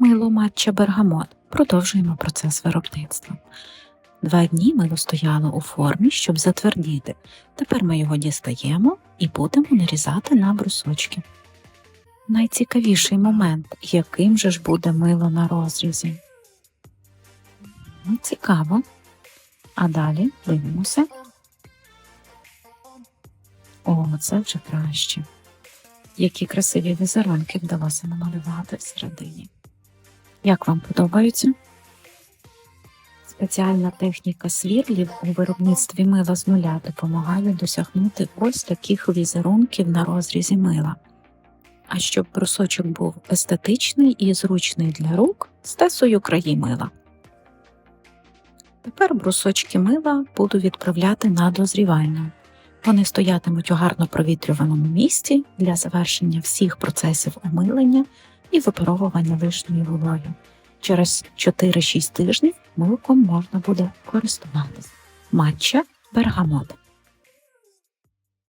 Мило матча бергамот. Продовжуємо процес виробництва. Два дні мило стояло у формі, щоб затвердіти. Тепер ми його дістаємо і будемо нарізати на брусочки. Найцікавіший момент, яким же ж буде мило на розрізі. Ну, Цікаво. А далі дивимося. О, це вже краще. Які красиві візерунки вдалося намалювати всередині. Як вам подобаються? Спеціальна техніка свірлів у виробництві мила з нуля допомагає досягнути ось таких візерунків на розрізі мила. А щоб брусочок був естетичний і зручний для рук, стесую краї мила. Тепер брусочки мила буду відправляти на дозрівання. Вони стоятимуть у гарно провітрюваному місці для завершення всіх процесів омилення і випаровування лишньої вологи. Через 4-6 тижнів молоком можна буде користуватись. Матча бергамот.